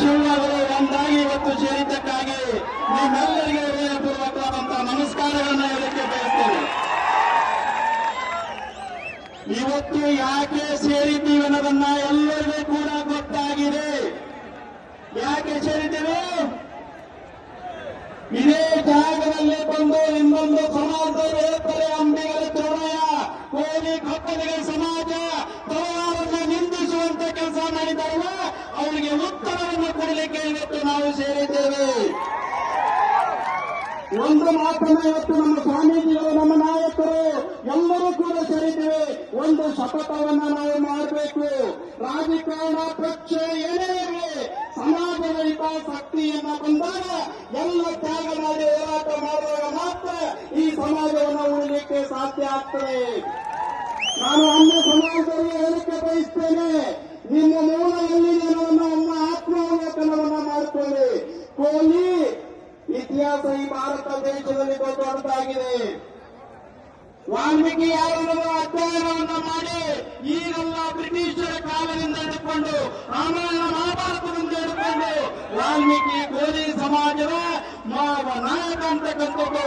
ಶಿವಗಳು ಒಂದಾಗಿ ಇವತ್ತು ಸೇರಿದ್ದಕ್ಕಾಗಿ ನಿಮ್ಮೆಲ್ಲರಿಗೆ ಹೃದಯಪೂರ್ವಕವಾದಂತಹ ನಮಸ್ಕಾರಗಳನ್ನು ಹೇಳಕ್ಕೆ ಬಯಸ್ತೇನೆ. ಇವತ್ತು ಯಾಕೆ ಸೇರಿದ್ದೀವಿ ಅನ್ನೋದನ್ನ ಎಲ್ಲರಿಗೂ ಕೂಡ ಗೊತ್ತಾಗಿದೆ. ಯಾಕೆ ಸೇರಿದ್ದೇವೆ? ಇದೇ ಜಾಗದಲ್ಲಿ ಬಂದು ಇನ್ನೊಂದು ಸಮಾಜದವರು ಹೇಳ್ತಾರೆ ಅಂಬಿಗರ ದ್ರೋಣಯ ಕೋಲಿ ಕೊಪ್ಪಲಿಗ ಸಮಾಜ ಕೆಲಸ ಅವರಿಗೆ ಉತ್ತರವನ್ನು ಕೊಡಲಿಕ್ಕೆ ಇವತ್ತು ನಾವು ಸೇರಿದ್ದೇವೆ. ಒಂದು ಮಾತನ್ನು ಇವತ್ತು ನಮ್ಮ ಸ್ವಾಮೀಜಿಗಳು, ನಮ್ಮ ನಾಯಕರು ಎಲ್ಲರೂ ಕೂಡ ಸೇರಿದ್ದೇವೆ. ಒಂದು ಶಪಥವನ್ನು ನಾವು ಮಾಡಬೇಕು. ರಾಜಕಾರಣ ಪಕ್ಷ ಏನೇ ಇರಲಿ ಸಮಾಜದ ಹಿತಾಸಕ್ತಿಯನ್ನ ಬಂದಾಗ ಎಲ್ಲ ತ್ಯಾಗ ಮಾಡಿ ಹೋರಾಟ ಮಾಡುವಾಗ ಮಾತ್ರ ಈ ಸಮಾಜವನ್ನು ಉಳಿಲಿಕ್ಕೆ ಸಾಧ್ಯ ಆಗ್ತದೆ. ನಾನು ಇತಿಹಾಸ ಈ ಭಾರತ ದೇಶದಲ್ಲಿ ದೊಡ್ಡದಾಗಿದೆ ವಾಲ್ಮೀಕಿ ಯಾರನ್ನ ಅಧ್ಯಯನವನ್ನು ಮಾಡಿ ಈಗೆಲ್ಲ ಬ್ರಿಟಿಷರ ಕಾಲದಿಂದ ಹಿಡ್ಕೊಂಡು ರಾಮಾಯಣ ಮಹಾಭಾರತದಿಂದ ಹಿಡ್ಕೊಂಡು ವಾಲ್ಮೀಕಿ ಗೋಧಿ ಸಮಾಜದ ನಾಯಕ ಅಂತಕ್ಕಂಥದ್ದು